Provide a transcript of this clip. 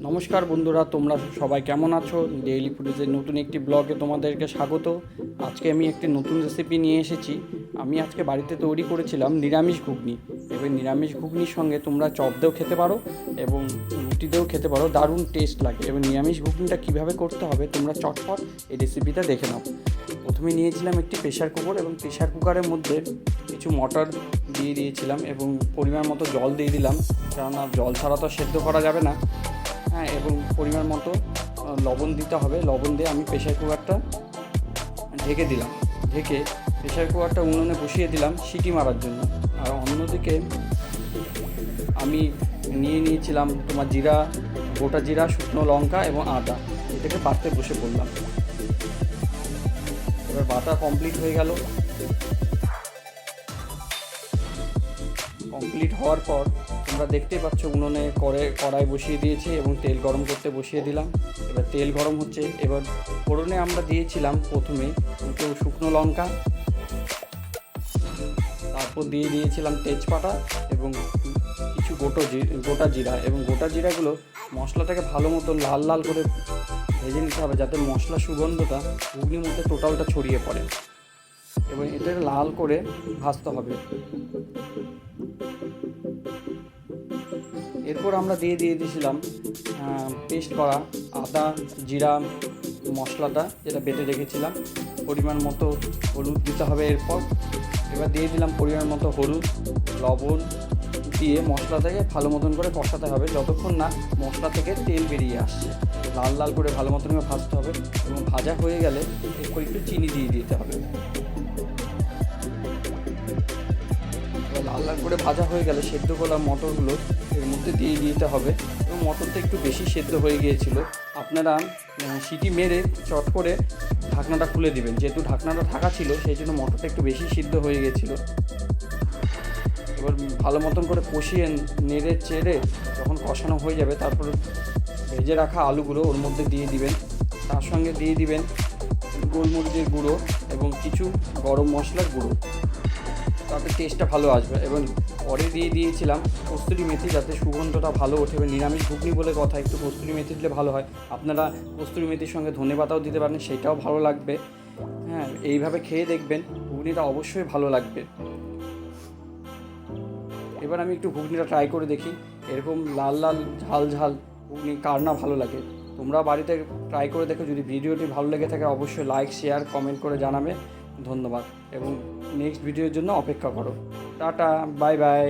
নমস্কার বন্ধুরা, তোমরা সবাই কেমন আছো? ডেইলি ফুডেজের নতুন একটি ব্লগে তোমাদেরকে স্বাগত। আজকে আমি একটি নতুন রেসিপি নিয়ে এসেছি। আমি আজকে বাড়িতে তৈরি করেছিলাম নিরামিষ ঘুগনি। এবার নিরামিষ ঘুগনির সঙ্গে তোমরা চপ দিয়েও খেতে পারো এবং রুটি দিয়েও খেতে পারো। দারুণ টেস্ট লাগে। এবং নিরামিষ ঘুগনিটা কীভাবে করতে হবে তোমরা চটপট এই রেসিপিটা দেখে নাও। প্রথমে নিয়েছিলাম একটি প্রেশার কুকার এবং প্রেশার কুকারের মধ্যে কিছু মটর দিয়ে দিয়েছিলাম এবং পরিমাণ মতো জল দিয়ে দিলাম। কেননা জল ছাড়া তো সেদ্ধ করা যাবে না। হ্যাঁ এবং পরিমাণ মতো লবণ দিতে হবে। লবণ দিয়ে আমি প্রেশার কুকারটা ঢেকে দিলাম। ঢেকে প্রেশার কুকারটা উনুনে বসিয়ে দিলাম সিটি মারার জন্য। আর অন্যদিকে আমি নিয়ে নিয়েছিলাম তোমার জিরা, গোটা জিরা, শুকনো লঙ্কা এবং আদা। এটাকে বাটতে বসে পড়লাম। এবার বাটা কমপ্লিট হয়ে গেল। কমপ্লিট হওয়ার পর তোমরা দেখতেই পাচ্ছ উনুনে করে কড়াই বসিয়ে দিয়েছি এবং তেল গরম করতে বসিয়ে দিলাম। এবার তেল গরম হচ্ছে। এবার ফোড়নে আমরা দিয়েছিলাম প্রথমে দুটো শুকনো লঙ্কা। তারপর দিয়ে দিয়েছিলাম তেজপাতা এবং কিছু গোটো গোটা জিরা এবং গোটা জিরাগুলো মশলাটাকে ভালো মতো লাল লাল করে ভেজে নিতে হবে যাতে মশলা সুগন্ধটা ঘুগনির মধ্যে টোটালটা ছড়িয়ে পড়ে। এবং এটা লাল করে ভাজতে হবে। এরপর আমরা দিয়ে দিয়ে দিয়েছিলাম পেস্ট করা আদা, জিরা, মশলাটা যেটা বেটে রেখেছিলাম। পরিমাণ মতো হলুদ দিতে হবে এরপর। এবার দিয়ে দিলাম পরিমাণ মতো হলুদ, লবণ দিয়ে মশলাটাকে ভালো মতন করে কষাতে হবে। যতক্ষণ না মশলা থেকে তেল বেরিয়ে আসছে, লাল লাল করে ভালো মতন করে ভাজতে হবে এবং ভাজা হয়ে গেলে একটু চিনি দিয়ে দিতে হবে। করে ভাজা হয়ে গেলে সেদ্ধ করা মটরগুলো, এর মধ্যে দিয়ে দিতে হবে। এবং মটরটা একটু বেশি সেদ্ধ হয়ে গিয়েছিল। আপনারা সিটি মেরে চট করে ঢাকনাটা খুলে দিবেন। যেহেতু ঢাকনাটা ঢাকা ছিল, সেই জন্য মটরটা একটু বেশি সিদ্ধ হয়ে গিয়েছিল। এবার ভালো মতন করে কষিয়ে নেড়ে চেড়ে যখন কষানো হয়ে যাবে, তারপর ভেজে রাখা আলুগুলো ওর মধ্যে দিয়ে দিবেন। তার সঙ্গে দিয়ে দিবেন গোলমরিচের গুঁড়ো এবং কিছু গরম মশলার গুঁড়ো। তাতে টেস্টটা ভালো আসবে। এবং পরে দিয়ে দিয়েছিলাম কস্তুরি মেথি যাতে সুগন্ধটা ভালো ওঠে এবং নিরামিষ ঘুগনি বলে কথা, একটু কস্তুরি মেথি দিলে ভালো হয়। আপনারা কস্তুরি মেথির সঙ্গে ধনে পাতাও দিতে পারেন, সেটাও ভালো লাগবে। হ্যাঁ এইভাবে খেয়ে দেখবেন, ঘুগনিটা অবশ্যই ভালো লাগবে। এবার আমি একটু ঘুগনিটা ট্রাই করে দেখি, এরকম লাল লাল, ঝাল ঝাল ঘুগনি কার না ভালো লাগে। তোমরা বাড়িতে ট্রাই করে দেখো, যদি ভিডিওটি ভালো লেগে থাকে অবশ্যই লাইক শেয়ার কমেন্ট করে জানাবে। ধন্যবাদ এবং নেক্সট ভিডিওর জন্য অপেক্ষা করো। Tata bye bye